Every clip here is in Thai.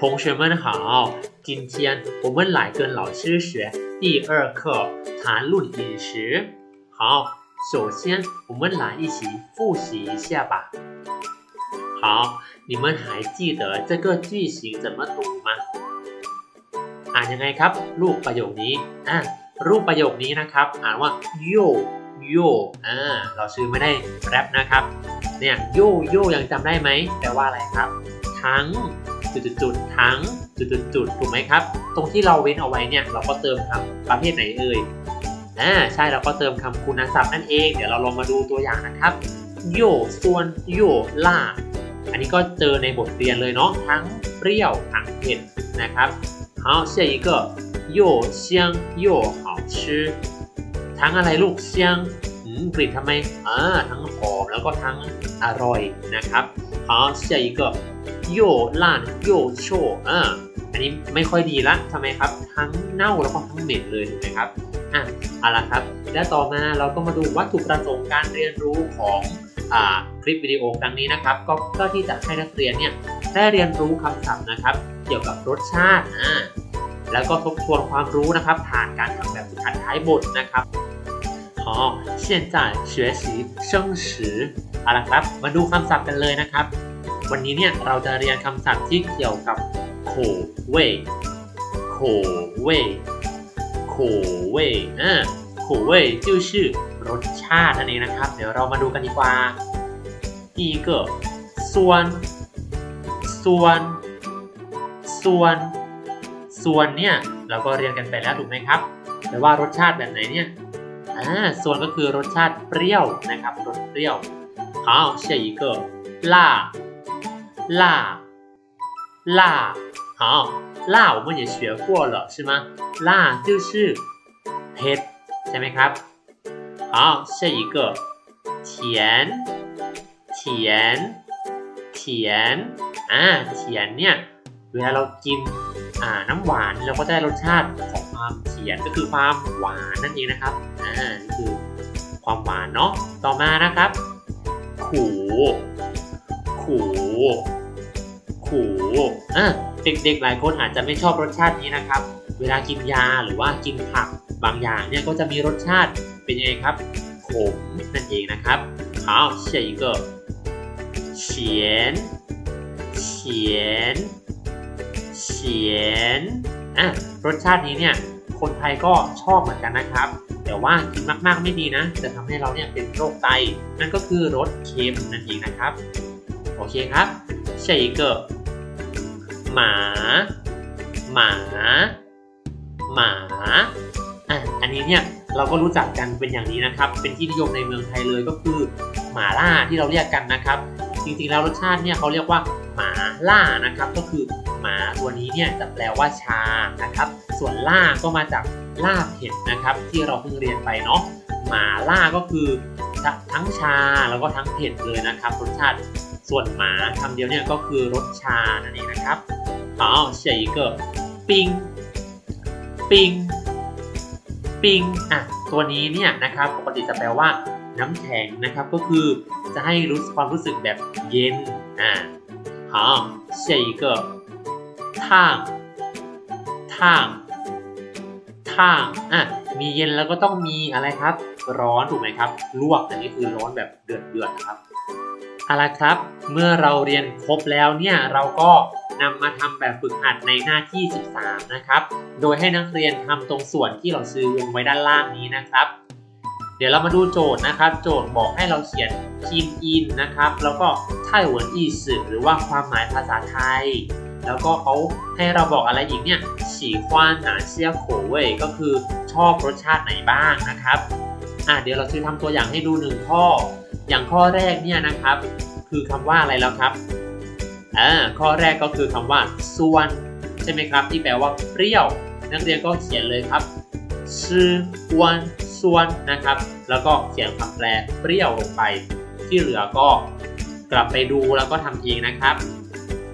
同学们好，今天我们来跟老师学第二课谈论饮食。好，首先我们来一起复习一下吧。好，你们还记得这个句型怎么读吗？อ่านยังไงครับ รูปประโยคนี้อ่ะรูปประโยคนี้นะครับ อ่านว่าโยโยอ่าเราชื่อไม่ได้แรปนะครับ เนี่ยโยโยยังจำได้ไหมแปลว่าอะไรครับ ทั้ง จุดๆๆทั้งจุดๆๆถูกไหมครับ ตรงที่เราเว้นเอาไว้เนี่ยเราก็เติมคำประเภทไหนเอ่ยอ่าใช่เราก็เติมคำคุณศัพท์นั่นเอง เดี๋ยวเราลองมาดูตัวอย่างนะครับโยส่วนโยล่า อันนี้ก็เจอในบทเรียนเลยเนาะทั้งเปรี้ยวทั้งเผ็ดนะครับ好下一个又香又好吃ทั้งอะไรลูกเซียงอืมกลิ่นทำไมอ่าทั้งหอมแล้วก็ทั้งอร่อยนะครับ好下一个 又烂又臭อ่าอันนี้ไม่ค่อยดีละทำไมครับ ทั้งเน่าแล้วก็ทั้งเหม็นเลยถูกไหมครับอ่ะเอาละครับ และต่อมาเราก็มาดูวัตถุประสงค์การเรียนรู้ของอ่าคลิปวิดีโอครั้งนี้นะครับ ก็เพื่อที่จะให้นักเรียนเนี่ยได้เรียนรู้คำศัพท์นะครับ เกี่ยวกับรสชาติอ่าแล้วก็ทบทวนความรู้นะครับ ผ่านการทำแบบฝึกหัดท้ายบทนะครับ好现在学习生词เอาละครับ มาดูคำศัพท์กันเลยนะครับ วันนี้เนี่ยเราจะเรียนคำศัพท์ที่เกี่ยวกับโขเว่ยโขเว่ยโขเว่ยอ่าโขเว่ย就是รสชาตินั่นเองนะครับ เดี๋ยวเรามาดูกันดีกว่า第一个酸ส่วน ส่วน ส่วนเนี่ยเราก็เรียนกันไปแล้วถูกไหมครับแต่ว่ารสชาติแบบไหนเนี่ย อ่า ส่วนก็คือรสชาติเปรี้ยวนะครับ รสเปรี้ยว好下一个辣 辣辣好辣我们也学过了是吗辣就是เผ็ดใช่ไหมครับ好下一个甜甜甜อ่าเทียนเนี่ย เวลาเรากินอ่าน้ำหวานเราก็ได้รสชาติของความเทียนก็คือความหวานนั่นเองนะครับอ่านี่คือความหวานเนาะต่อมานะครับ ขู ขูขูอ่ะเด็กๆหลายคนอาจจะไม่ชอบรสชาตินี้นะครับ เวลากินยาหรือว่ากินผักบางอย่างเนี่ยก็จะมีรสชาติเป็นยังไงครับขมนั่นเองนะครับ好下一个咸เฉียนเฉียนอ่ะรสชาตินี้เนี่ยคนไทยก็ชอบเหมือนกันนะครับ แต่ว่ากินมากๆไม่ดีนะ จะทำให้เราเนี่ยเป็นโรคไต นั่นก็คือรสเค็มนั่นเองนะครับ โอเคครับ下一个หมาหมาหมาอ่ะอันนี้เนี่ยเราก็รู้จักกันเป็นอย่างนี้นะครับ เป็นที่นิยมในเมืองไทยเลยก็คือหมาล่าที่เราเรียกกันนะครับ จริงๆแล้วรสชาติเนี่ยเขาเรียกว่าหมาล่านะครับ ก็คือหมาตัวนี้เนี่ยจะแปลว่าชานะครับ ส่วนล่าก็มาจากล่าเผ็ดนะครับ ที่เราเพิ่งเรียนไปเนาะหมาล่าก็คือทั้งชาแล้วก็ทั้งเผ็ดเลยนะครับรสชาติ ส่วนหมาคำเดียวเนี่ยก็คือรสชานั่นเองนะครับ好下一个冰冰冰อ่ะตัวนี้เนี่ยนะครับปกติจะแปลว่าน้ำแข็งนะครับก็คือจะให้รู้ความรู้สึกแบบเย็นอ่า好下一个烫烫烫อ่ะมีเย็นแล้วก็ต้องมีอะไรครับ ร้อนถูกไหมครับ ลวกอันนี้คือร้อนแบบเดือดเดือดนะครับ เอาละครับ เมื่อเราเรียนครบแล้วเนี่ยเราก็นำมาทำแบบฝึกหัดในหน้าที่ 13 นะครับ โดยให้นักเรียนทำตรงส่วนที่เราซื้อวงไว้ด้านล่างนี้นะครับ เดี๋ยวเรามาดูโจทย์นะครับ โจทย์บอกให้เราเขียนคีมอินนะครับ แล้วก็ไต้หวันอีสื่อหรือว่าความหมายภาษาไทย แล้วก็เขาให้เราบอกอะไรอีกเนี่ยฉี่ควานหนาเซียโขเว่ยก็คือชอบรสชาติไหนบ้างนะครับอะเดี๋ยวเราจะทำตัวอย่างให้ดูหนึ่งข้อ อย่างข้อแรกเนี่ยนะครับ คือคำว่าอะไรแล้วครับอ่าข้อแรกก็คือคำว่าส่วนใช่ไหมครับ ที่แปลว่าเปรี้ยว นักเรียนก็เขียนเลยครับชื่อวนส่วนนะครับ แล้วก็เขียนคำแปลเปรี้ยวลงไป ที่เหลือก็กลับไปดูแล้วก็ทำเองนะครับ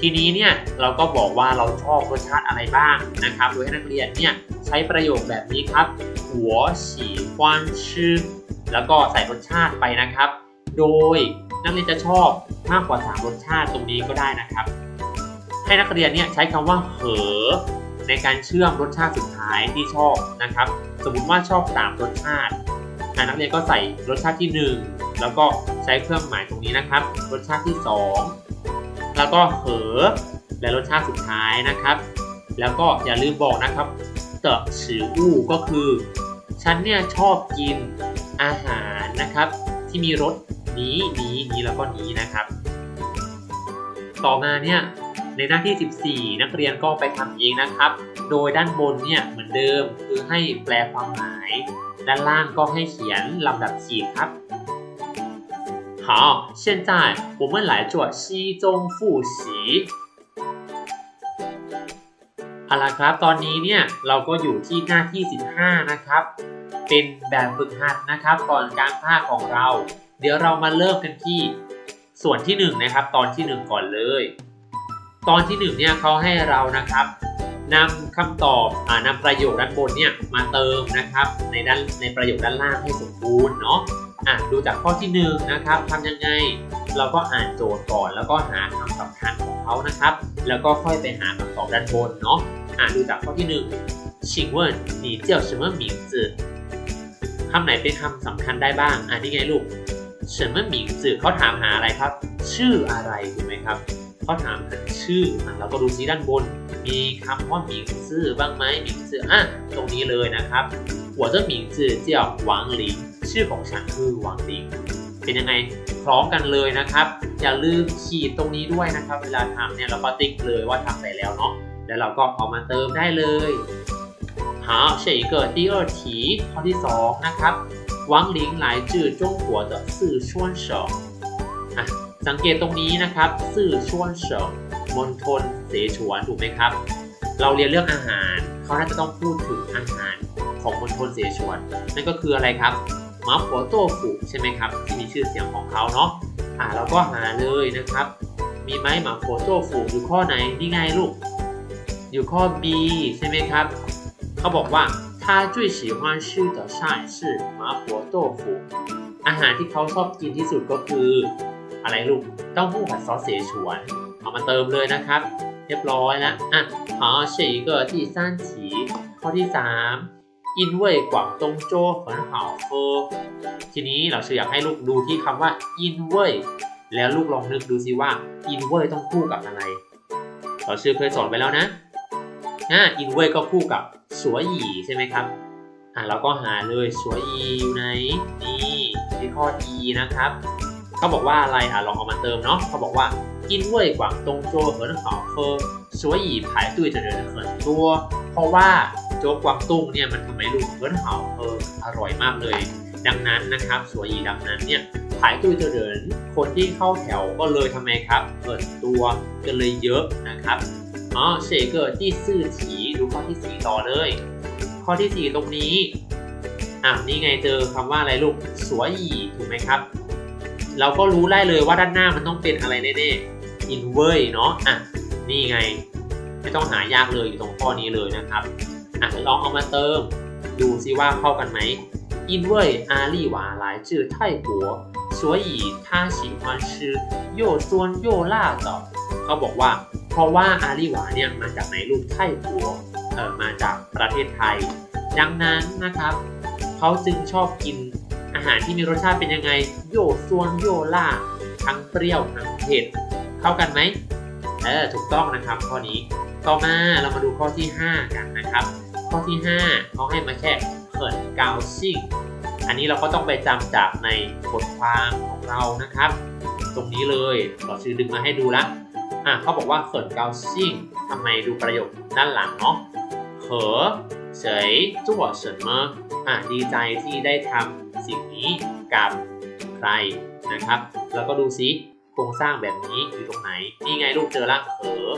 ทีนี้เนี่ยเราก็บอกว่าเราชอบรสชาติอะไรบ้างนะครับโดยให้นักเรียนเนี่ยใช้ประโยคแบบนี้ครับหัวฉีควนชื่อแล้วก็ใส่รสชาติไปนะครับ โดยนักเรียนจะชอบมากกว่า 3 รสชาติตรงนี้ก็ได้นะครับ ให้นักเรียนเนี่ยใช้คำว่าเหอในการเชื่อมรสชาติสุดท้ายที่ชอบนะครับ สมมติว่าชอบสามรสชาตินักเรียนก็ใส่รสชาติที่หนึ่งแล้วก็ใช้เครื่องหมายตรงนี้นะครับ รสชาติที่สองแล้วก็เหอและรสชาติสุดท้ายนะครับ แล้วก็อย่าลืมบอกนะครับเตะฉืออู้ก็คือ ฉันเนี่ยชอบกินอาหารนะครับ ที่มีรส นี้นี้นี้แล้วก็นี้นะครับ ต่อมาเนี่ยในหน้าที่ 14 นักเรียนก็ไปทำเองนะครับ โดยด้านบนเนี่ยเหมือนเดิมคือให้แปลความหมาย ด้านล่างก็ให้เขียนลำดับขีดครับ好现在我们来做西中复习เอาละครับ ตอนนี้เนี่ยเราก็อยู่ที่หน้าที่ 15 นะครับ เป็นแบบฝึกหัดนะครับ ก่อนการภาคของเรา เดี๋ยวเรามาเริ่มกันที่ส่วนที่1นนะครับ ตอนที่ 1 ก่อนเลย ตอนที่1เนี่ยเขาให้เรานะครับนำคำตอบอนำประโยคด้านบนเนี่ยมาเติมนะครับ ในด้านในประโยคด้านล่างให้สมบูรณ์เนาะอ่านดูจากข้อที่1นนะครับทำยังไงเราก็อ่านโจทย์ก่อน แล้วก็หาคำสำคัญของเขานะครับ แล้วก็ค่อยไปหาคำตอบด้านบนเนาะอ่านดูจากข้อที่1นึ่งชิงเวิร์นหนีเจ้าชื่อว่ามิงจือคำไหนเป็นคำสำคัญได้บ้างอะนี่ไงลูก 什么名字เขาถามหาอะไรครับ ชื่ออะไรถูกไหมครับเขาถามหาชื่ออ่ะเราก็ดูซิด้านบน มีคำว่าหมิงซื่อบ้างไหมหมิงซื่ออ่ะตรงนี้เลยนะครับ我的名字叫王林ชื่อของฉันคือหวังลิงเป็นยังไงพร้อมกันเลยนะครับ อย่าลืมขีดตรงนี้ด้วยนะครับ เวลาทำเนี่ยเราก็ติ๊กเลยว่าทำไปแล้วเนาะแล้วเราก็เอามาเติมได้เลย好下一个第二题ข้อที่สองนะครับ หวังหลิงหลายจื่อจงหัวต่อสื่อชวนเฉิงสังเกตตรงนี้นะครับสื่อชวนเฉิงมณฑลเสฉวนถูกไหมครับ เราเรียนเรื่องอาหารเขาน่าจะต้องพูดถึงอาหารของมณฑลเสฉวนนั่นก็คืออะไรครับมาหัวโต้ฝูใช่ไหมครับที่มีชื่อเสียงของเขาเนาะอ่าเราก็หาเลยนะครับ มีไหมหมาโฟโต้ฝูอยู่ข้อไหนนี่ไงลูก อยู่ข้อ B ใช่ไหมครับ เขาบอกว่า 他最喜欢吃的菜是麻婆豆腐อาหารที่เขาชอบกินที่สุดก็คือ อะไรลูกเต้าหู้ผัดซอสเสฉวน เอามาเติมเลยนะครับ เรียบร้อยแล้วอ่ะ好下一个第三题ข้อที่ 3因为广东粥很好喝ทีนี้เราชื่ออยากให้ลูกดูที่คำว่า因为แล้วลูกลองนึกดูซิว่า因为ต้องคู่กับอะไร เราชื่อเคยสอนไปแล้วนะ อ่าอินเว่ยก็คู่กับสวยหยีใช่ไหมครับอ่าเราก็หาเลยสวยหยีอยู่ไหนนี่ที่ข้อ e นะครับเขาบอกว่าอะไรอะลองเอามาเติมเนาะเขาบอกว่าอินเว่ยกวางตงโจเหินหอเฟอร์สวยหยีผายตุยจะเดินเหินตัว เพราะว่าโจ๊กวางตุ้งเนี่ยมันทำให้ลูกเหินหอเฟอร์อร่อยมากเลย ดังนั้นนะครับสวยหยีดังนั้นเนี่ยผายตุ้เจริญคนที่เข้าแถวก็เลยทำไมครับเปินตัวกันเลยเยอะนะครับ อ๋อเฉเกอร์ที่ซื่อถีดูข้อที่ 4 ต่อเลย ข้อที่สี่ตรงนี้อะนี่ไงเจอคำว่าอะไรลูกสวยอีถูกไหมครับ เราก็รู้ได้เลยว่าด้านหน้ามันต้องเป็นอะไรแน่ๆอินเวอร์เนาะอะนี่ไง ไม่ต้องหายากเลยอยู่ตรงข้อนี้เลยนะครับอะลองเอามาเติม ดูซิว่าเข้ากันไหมอินเวอร์อาลีหวาหลายชื่อไทยหัวสวยอีท่าสิงฮวนชื่อโยซวนโยล่าเจ้ เขาบอกว่า เพราะว่าอาลีหวาเนี่ยมาจากไหนลูกไต้หัวเออมาจากประเทศไทย ดังนั้นนะครับเขาจึงชอบกินอาหารที่มีรสชาติเป็นยังไง โยซวนโยล่าทั้งเปรี้ยวทั้งเผ็ดเข้ากันไหมเออถูกต้องนะครับข้อนี้ต่อมาเรามาดูข้อที่ 5 กันนะครับ ข้อที่ 5เขาให้มาแค่เขินกาวซิ่งอันนี้เราก็ต้องไปจำจากในบทความของเรานะครับ ตรงนี้เลยเราชื่อดึงมาให้ดูละ อะเขาบอกว่าเขินกาซิ่งทำไมดูประโยคด้านหลังเนาะเขอเฉยจั่วเฉินเมออะดีใจที่ได้ทำสิ่งนี้กับใครนะครับ แล้วก็ดูซิโครงสร้างแบบนี้อยู่ตรงไหน นี่ไงลูกเจอละเขอ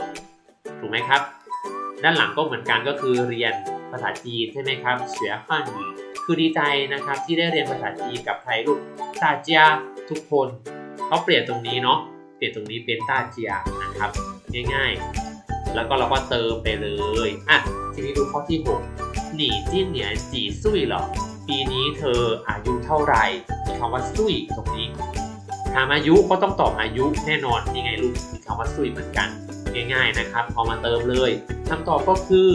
ถูกไหมครับ ด้านหลังก็เหมือนกันก็คือเรียนภาษาจีนใช่ไหมครับเสียข้านอยู่คือดีใจนะครับที่ได้เรียนภาษาจีนกับใครลูกตาเจียทุกคนเขาเปลี่ยนตรงนี้เนาะ ลี่ยนตรงนี้เป็นตาเจียนะครับ ง่ายๆ แล้วก็เราก็เติมไปเลยอ่ะทีนี้ดูข้อที่6หนีจิ้นเหนียนจีซุยเหรอปีนี้เธออายุเท่าไหร่มีคำว่าซุยตรงนี้ถามอายุก็ต้องตอบอายุแน่นอนนี่ไงลูกมีคำว่าซุยเหมือนกัน ง่ายๆนะครับพอมาเติมเลยคำตอบก็คือ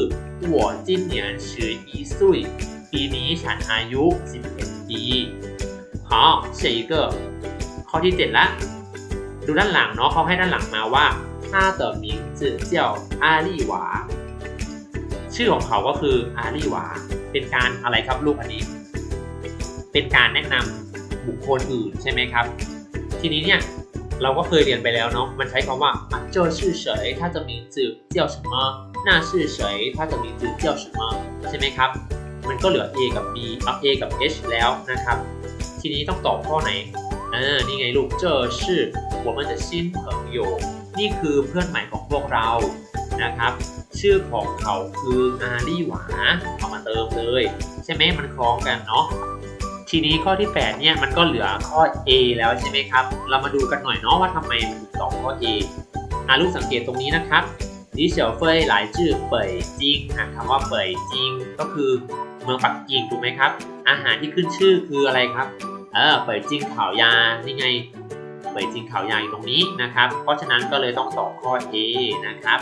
我今年十一岁ปีนี้ฉันอายุ11ปี好下一个ข้อที่7ละ ดูด้านหลังเนาะเขาให้ด้านหลังมาว่า他的名字叫阿丽娃ชื่อของเขาก็คืออาลีวาเป็นการอะไรครับลูกอันนี้ เป็นการแนะนำบุคคลอื่นใช่ไหมครับ ทีนี้เนี่ยเราก็เคยเรียนไปแล้วเนาะมันใช้คำว่าอ่ะ这是谁他的名字叫什么那是谁他的名字叫什么ใช่ไหมครับ มันก็เหลือ A กับ B เอา A กับ H แล้วนะครับ ทีนี้ต้องตอบข้อไหนเ ออนี่ไงลูก这是我们的新朋友นี่คือเพื่อนใหม่ของพวกเรานะครับ ชื่อของเขาคืออาลี่หวาเอามาเติมเลย ใช่ไหมมันคล้องกันเนาะทีนี้ข้อที่ 8 เนี่ยมันก็เหลือข้อ A แล้วใช่ไหมครับ เรามาดูกันหน่อยเนาะว่าทำไมมันถึงตอบข้อ A อ่าลูกสังเกตตรงนี้นะครับลิเฉียวเฟยหลายชื่อเป่ยจิงอ่ะคำว่าเป่ยจิงก็คือเมืองปักกิ่งถูกไหมครับ อาหารที่ขึ้นชื่อคืออะไรครับ เออเป่ยจิงข่าวยานี่ไงเป่ยจิงข่าวยาอยู่ตรงนี้นะครับ เพราะฉะนั้นก็เลยต้องตอบข้อ A นะครับ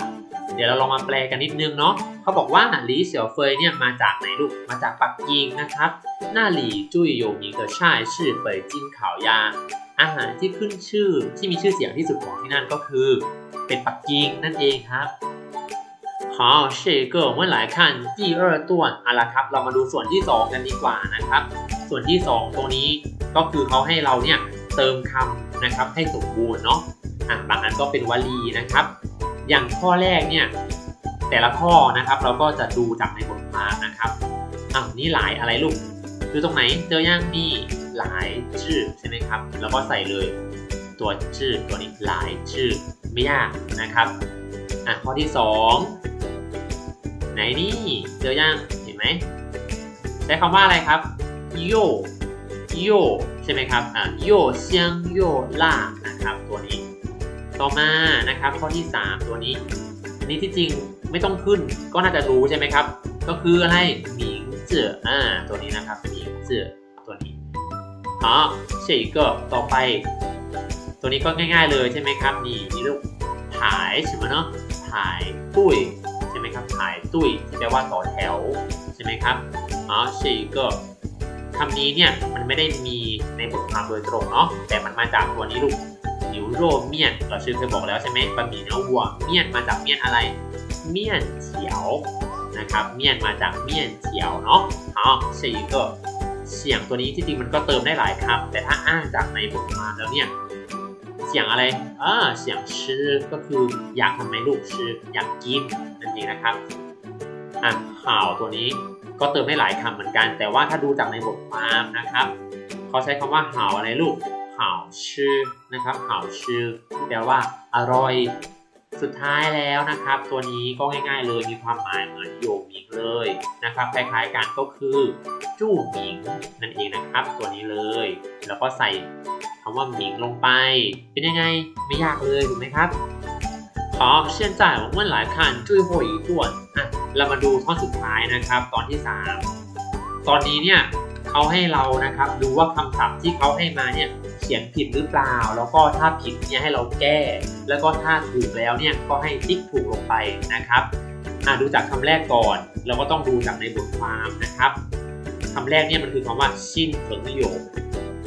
เดี๋ยวเราลองมาแปลกันนิดนึงเนาะเขาบอกว่าหลีเสี่ยวเฟยเนี่ยมาจากไหนลูก มาจากปักกิ่งนะครับหน้าหลี่จุยโยมิงเกอช่ายชื่อเปยจิ้นข่าวยา อาหารที่ขึ้นชื่อที่มีชื่อเสียงที่สุดของที่นั่นก็คือ เป็นปักกิ่งนั่นเองครับ好这个我们来看第二段เอาละครับ เรามาดูส่วนที่ 2 กันดีกว่านะครับ ส่วนที่ 2 ตรงนี้ก็คือเขาให้เราเนี่ยเติมคำนะครับให้สมบูรณ์เนาะอะบางอันก็เป็นวลีนะครับ อย่างข้อแรกเนี่ยแต่ละข้อนะครับเราก็จะดูจากในบทความนะครับอ้าวนี่หลายอะไรลูกดูตรงไหนเจอย่างนี่หลายชื่อใช่ไหมครับแล้วก็ใส่เลยตัวชื่อตัวนี้หลายชื่อไม่ยากนะครับอะข้อที่สองไหนนี่เจอย่างเห็นไหมใช้คำว่าอะไรครับ โยโยใช่ไหมครับอะโยเซียงโยล่านะครับตัวนี้ ต่อมานะครับข้อที่ 3 ตัวนี้อันนี้ที่จริงไม่ต้องขึ้นก็น่าจะรู้ใช่ไหมครับ ก็คืออะไรหมิงเจืออ่าตัวนี้นะครับหมิงเจือตัวนี้อ๋อเฉยก็ต่อไป ตัวนี้ก็ง่ายๆเลยใช่ไหมครับนี่นี่ลูกถ่ายใช่ไหมเนาะถ่ายตุ้ยใช่ไหมครับถ่ายตุ้ยที่แปลว่าต่อแถวใช่ไหมครับอ๋อเฉยก็ คำนี้เนี่ยมันไม่ได้มีในบทความโดยตรงเนาะแต่มันมาจากตัวนี้ลูกหนิวโรเมียนเราชื่อเคยบอกแล้วใช่ไหมบะหมี่เนื้อวัวเมียนมาจากเมียนอะไร เมียนเฉียวนะครับเมียนมาจากเมียนเฉียวเนาะเอาสี่ก็เสียงตัวนี้ที่จริงมันก็เติมได้หลายคำแต่ถ้าอ้างจากในบทความแล้วเนี่ยเสียงอะไรอ่าเสียงชื่อก็คืออยากทำไมลูกชื่ออยากกินนั่นเองนะครับอะข่าวตัวนี้ ก็เติมได้หลายคำเหมือนกัน แต่ว่าถ้าดูจากในบทความนะครับเขาใช้คำว่าข่าวอะไรลูกข่าวชื่อนะครับข่าวชื่อที่แปลว่าอร่อยสุดท้ายแล้วนะครับ ตัวนี้ก็ง่ายๆเลยมีความหมายเหมือนโยมิงเลยนะครับคล้ายๆกันก็คือจู้หมิงนั่นเองนะครับ ตัวนี้เลย แล้วก็ใส่คำว่าหมิงลงไป เป็นยังไงไม่ยากเลยถูกไหมครับ 好现在我们来看最后一段อ่ะเรามาดูท่อนสุดท้ายนะครับ ตอนที่ 3 ตอนนี้เนี่ยเขาให้เรานะครับดูว่าคำศัพท์ที่เขาให้มาเนี่ยเขียนผิดหรือเปล่า แล้วก็ถ้าผิดเนี่ยให้เราแก้ แล้วก็ถ้าถูกแล้วเนี่ยก็ให้ติ๊กถูกลงไปนะครับอ่าดูจากคำแรกก่อน เราก็ต้องดูจากในบทความนะครับคำแรกเนี่ยมันคือคำว่าชินเผิงโย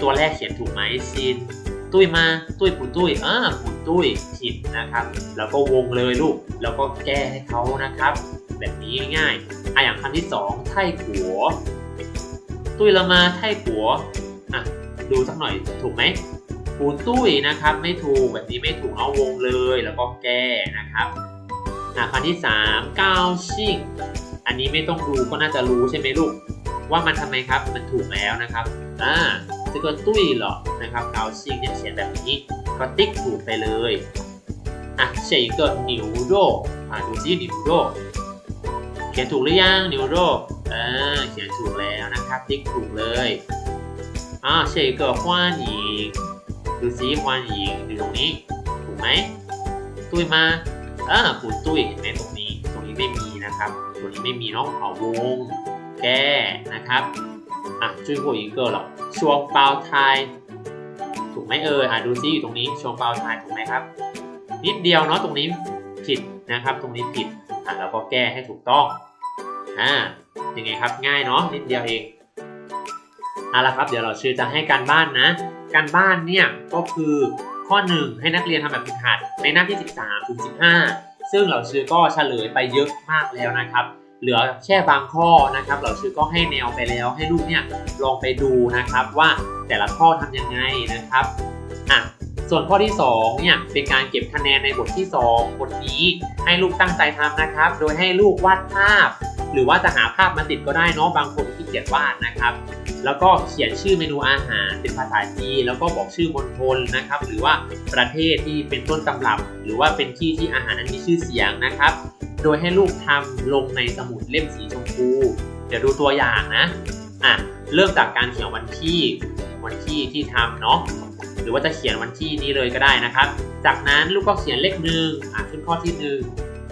ตัวแรกเขียนถูกไหมชิน ตุ้ยมาตุ้ยปูตุ้ยอ่าปูตุ้ยผิดนะครับ แล้วก็วงเลยลูก แล้วก็แก้ให้เขานะครับ แบบนี้ง่ายๆอะอย่างคำที่สองไท่กัว ตุ้ยละมาไท่กัวอะดูสักหน่อยถูกไหมปูตุ้ยนะครับ ไม่ถูกแบบนี้ไม่ถูกเอาวงเลยแล้วก็แก้นะครับอะคำที่สามก้าวชิ่งอันนี้ไม่ต้องดูก็น่าจะรู้ใช่ไหมลูก ว่ามันทำไมครับมันถูกแล้วนะครับอ่า จะก็ตุ้ยเหรอนะครับก้าวซิงเนี่ยเขียนแบบนี้ก็ติ๊กถูกไปเลยอะเฉยก็หนิวโรอะดูซิหนิวโรเขียนถูกหรือยังหนิวโรเออเขียนถูกแล้วนะครับติ๊กถูกเลยอ่าเชเกอร์ฮวานหญิงดูซิฮวานหญิงอยู่ตรงนี้ถูกไหมตุ้ยมาอ่าปูตุ้ยเห็นไหมตรงนี้ ตรงนี้ไม่มีนะครับตรงนี้ไม่มีน้องเอาวง แก้นะครับ อะจุ้ยหัวอีกเกอร์หรอช่วงเปาไทยถูกไหมเอ่ยอะดูซิอยู่ตรงนี้ช่วงเปาไทยถูกไหมครับ นิดเดียวเนาะตรงนี้ผิดนะครับ ตรงนี้ผิดอะเราก็แก้ให้ถูกต้องอ่ายังไงครับง่ายเนาะนิดเดียวเองเอาละครับเดี๋ยวเราชื่อจะให้การบ้านนะ การบ้านเนี่ยก็คือข้อ 1 ให้นักเรียนทำแบบฝึกหัดในหน้าที่ 13ถึง15 ซึ่งเราชื่อก็เฉลยไปเยอะมากแล้วนะครับ เหลือแค่บางข้อนะครับ เราชื่อก็ให้แนวไปแล้ว ให้ลูกเนี่ยลองไปดูนะครับว่าแต่ละข้อทำยังไงนะครับอะส่วนข้อที่2เนี่ยเป็นการเก็บคะแนนในบทที่ 2 บทนี้ให้ลูกตั้งใจทำนะครับ โดยให้ลูกวาดภาพ หรือว่าจะหาภาพมาติดก็ได้เนาะบางคนที่เกียจวาดนะครับ แล้วก็เขียนชื่อเมนูอาหารเป็นภาษาจีนแล้วก็บอกชื่อมณฑลนะครับ หรือว่าประเทศที่เป็นต้นตำรับ หรือว่าเป็นที่ที่อาหารนั้นมีชื่อเสียงนะครับ โดยให้ลูกทำลงในสมุดเล่มสีชมพู เดี๋ยวดูตัวอย่างนะอะเริ่มจากการเขียนวันที่วันที่ที่ทำเนาะหรือว่าจะเขียนวันที่นี้เลยก็ได้นะครับ จากนั้นลูกก็เขียนเลขหนึ่งอะขึ้นข้อที่หนึ่ง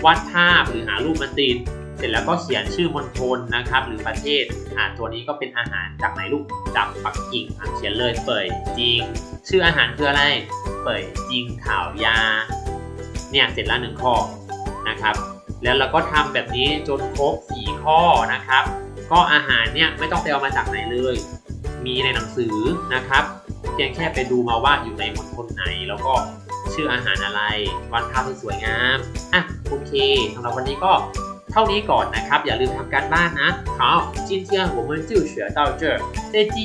วาดภาพหรือหารูปมาติดเสร็จแล้วก็เขียนชื่อมณฑลนะครับ หรือประเทศอะตัวนี้ก็เป็นอาหารจากไหนลูกจากปักกิ่งอะเขียนเลยเปิดจริง ชื่ออาหารคืออะไร เปิดจริงข่าวยา เนี่ยเสร็จแล้วหนึ่งข้อนะครับ แล้วเราก็ทำแบบนี้จนครบ4ข้อนะครับ ก็อาหารเนี่ยไม่ต้องไปเอามาจากไหนเลย มีในหนังสือนะครับ เพียงแค่ไปดูมาว่าอยู่ในมณฑลไหน แล้วก็ชื่ออาหารอะไรวาดภาพให้สวยงามอ่ะโอเคสำหรับวันนี้ก็เท่านี้ก่อนนะครับ อย่าลืมทำการบ้านนะ好今天我们就学到这再见